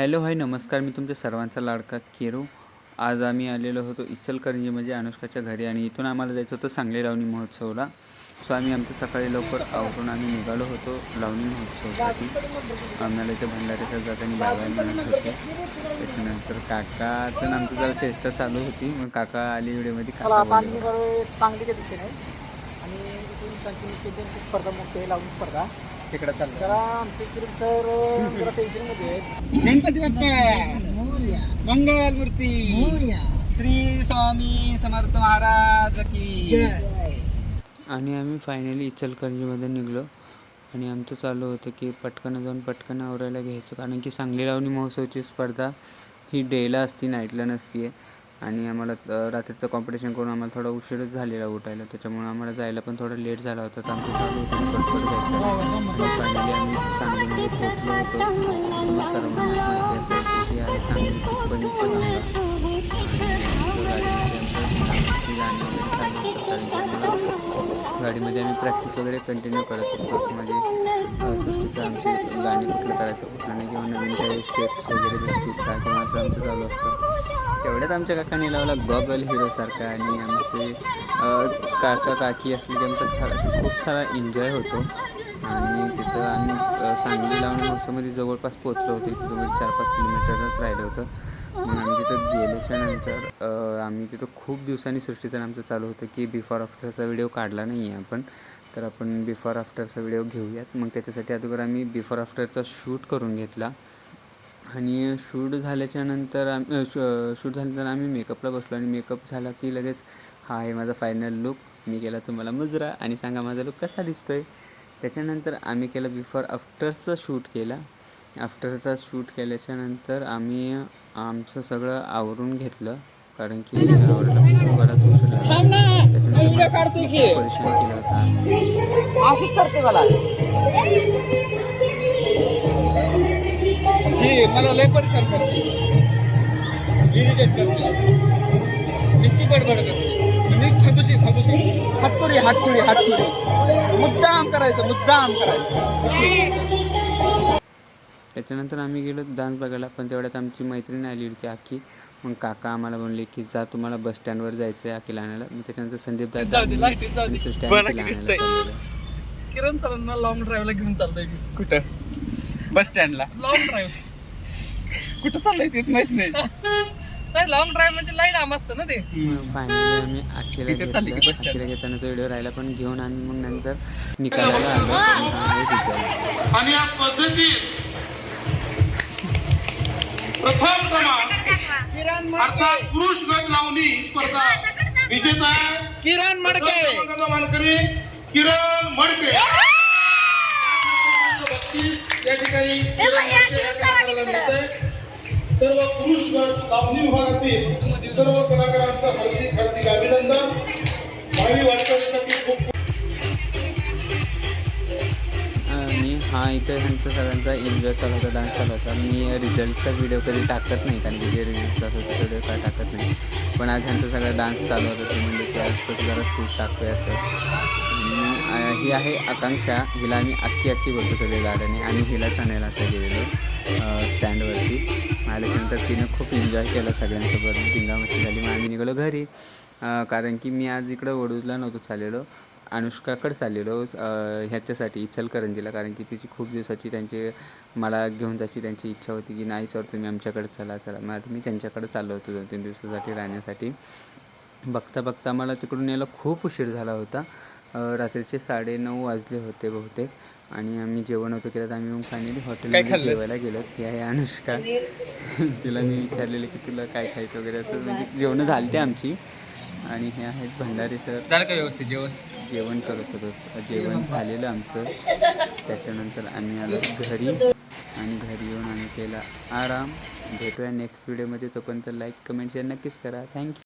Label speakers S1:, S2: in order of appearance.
S1: Hello hi नमस्कार. मी तुमच्या सर्वांचा लाडका केरू. आज आम्ही आलेलो होतो इचलकरंजी म्हणजे अनुष्काच्या घरी आणि इथून आम्हाला जायचं होतं सांगली लावणी महोत्सवला. सो आम्ही आमचं सकाळी लवकर आवरून आम्ही निघालो होतो लावणी महोत्सवसाठी. आम्हाला इथे भंडारे सर जाताना बाबा म्हणत होते. त्याच्यानंतर काकाचं आणि आमचं जरा चेष्टा चालू होती. मग काका आली व्हिडिओमध्ये काका बोलले.
S2: सांगलीच्या दिशेने. आणि इथून स्पर्धा आहे लावणी स्पर्धा.
S3: तिकडे चाललं
S2: जरा आमचे किरण सर जरा टेन्शनमध्ये आहेत.
S3: गणपती बाप्पा! मंगल मूर्ती! श्री स्वामी समर्थ महाराज की!
S1: आणि आम्ही फायनली इचलकरंजीमध्ये निघलो. आणि आमचं चालू होतं की पटकन जाऊन पटकन आवरायला घ्यायचं. कारण की सांगली लावणी महोत्सवची स्पर्धा ही डेला असती नाईटला नसती आहे आणि आम्हाला रात्रीचं कॉम्पिटिशन करून आम्हाला थोडा उशीरच झालेला उठायला. त्याच्यामुळे आम्हाला जायला पण थोडा लेट झाला होता. तर आमचं चालू होतं की पटपट घ्यायचं आणि फायनली आम्ही सांगलीमध्ये पोहोचलो होतो. तुम्हाला सर्वांनाच माहिती असेल की ही आहे सांगलीची पंचगंगा आणि गाणी वगैरे चालू असतात कारण गाडीमध्ये आम्ही प्रॅक्टिस वगैरे कंटिन्यू करत असतो. म्हणजे सृष्टीचं आमची गाणी कुठलं करायचं कुठलं नाही किंवा नवीन काही स्टेप्स वगैरे भेटतील का किंवा असं आमचं चालू असतं. तेवढ्यात आमच्या काकाने लावला गॉगल हिरोसारखा आणि आमचे काका काकी असले की आमचा खरंच खूप सारा एन्जॉय होतो. आणि तिथं आम्ही सांगली लावणी महोत्सवमध्ये जवळपास पोचलो होतो. तिथं चार पाच किलोमीटरच राहिलं होतं. मग आम्ही तिथं गेल्याच्यानंतर आम्ही तिथं खूप दिवसांनी सृष्टीचं आमचं चालू होतं की बिफोर आफ्टरचा व्हिडिओ काढला नाही आहे आपण. तर आपण बिफोर आफ्टरचा व्हिडिओ घेऊयात. मग त्याच्यासाठी अगोदर आम्ही बिफोर आफ्टरचा शूट करून घेतला. आणि शूट झाल्याच्यानंतर आम शूट झाल्यानंतर आम्ही मेकअपला बसलो आणि मेकअप झाला की लगेच हा आहे माझा फायनल लुक मी केला तुम्हाला मुजरा आणि सांगा माझा लुक कसा दिसतो आहे त्याच्यानंतर आम्ही केला बिफोर आफ्टरचं शूट केला. आफ्टरचा शूट केल्याच्यानंतर आम्ही आमचं सगळं आवरून घेतलं. कारण की आवरायला पण बराच उशीर लागला त्याच्यानंतर परेशान केलं होतं.
S2: असंच करते मला.
S3: मला लय परेशान करते. इरिटेट करते. नुसती बडबड करते. मी खदुशी खदुशी. मुद्दाम करायचं मुद्दाम करायचं.
S1: त्याच्यानंतर आम्ही गेलो डान्स बघायला पण तेवढ्यात आमची मैत्रीण आली होती आखी. मग काका आम्हाला म्हणले की जा तुम्हाला बस स्टँडवर जायचं आहे आखीला आणायला. मग त्याच्यानंतर संदीप दादा.
S4: किरण सरांना लॉंग ड्राईव्हला घेऊन चाललोय मी.
S3: कुठं? बस स्टँडला.
S4: लॉंग ड्राईव्ह
S3: कुठं चाललंय तेच माहीत नाही.
S4: नाही लॉंग ड्राईव्ह म्हणजे लाईन आम असतं ना ते.
S1: फायनली आम्ही आखीला? आखीला घेतानाचा व्हिडिओ राहिला पण घेऊन आम्ही मग नंतर निकालाला आलो. आणि
S5: या प्रथम क्रमांक. अर्थात पुरुष गट लावणी स्पर्धा. विजेता
S3: किरण मडके.
S5: मानकरी किरण मडके. बक्षीस या ठिकाणी. सर्व पुरुष गट लावणी विभागातील सर्व कलाकारांचं हार्दिक हार्दिक अभिनंदन. भावी वाटचालीसाठी खूप
S1: आणि हा इथं ह्यांचा सगळ्यांचा एन्जॉय चालू होता डान्स चालू होता मी रिझल्टचा व्हिडिओ कधी टाकत नाही कारण की जे रिझल्टचा व्हिडिओ काय टाकत नाही. पण आज ह्यांचा सगळा डान्स चालू होता ते म्हणजे की आजचं जरा शूट टाकतोय असं. ही आहे आकांक्षा. हिला आम्ही अख्खी अख्खी बोलतो सगळे गाड्याने. आणि हिलाच आणायला आता गेलेलो स्टँडवरती आल्याच्यानंतर तिने खूप एन्जॉय केला सगळ्यांसोबत. धिंगामस्ती झाली. मग आम्ही निघालो घरी. कारण की मी आज इकडं वडूजला नव्हतो चाललेलो. अनुष्काकडे चाललेलो ह्याच्यासाठी इचलकरंजीला. कारण की तिची खूप दिवसाची त्यांची मला घेऊन जायची त्यांची इच्छा होती की नाही सर तुम्ही आमच्याकडे चला चला. मग आता मी त्यांच्याकडे चाललो होतो दोन तीन दिवसासाठी राहण्यासाठी. बघता बघता मला तिकडून यायला खूप उशीर झाला होता. रात्रीचे साडेनऊ वाजले होते बहुतेक. आणि आम्ही जेवण होतं केलं तर आम्ही मग फायनली हॉटेलमध्ये? जेवायला गेलो. ही आहे अनुष्का. तिला मी विचारलेलं की तुला काय खायचं वगैरे असं म्हणजे जेवणं झाली आमची. आणि हे आहेत भंडारी सर.
S3: झालं का व्यवस्थित जेवण?
S1: जेवण करत होतो. जेवण झालेलं आमचं. त्याच्यानंतर आम्ही आलो घरी. आणि घरी येऊन आम्ही केला आराम. भेटूया नेक्स्ट व्हिडिओमध्ये तोपर्यंत लाईक कमेंट शेअर नक्कीच करा. थँक्यू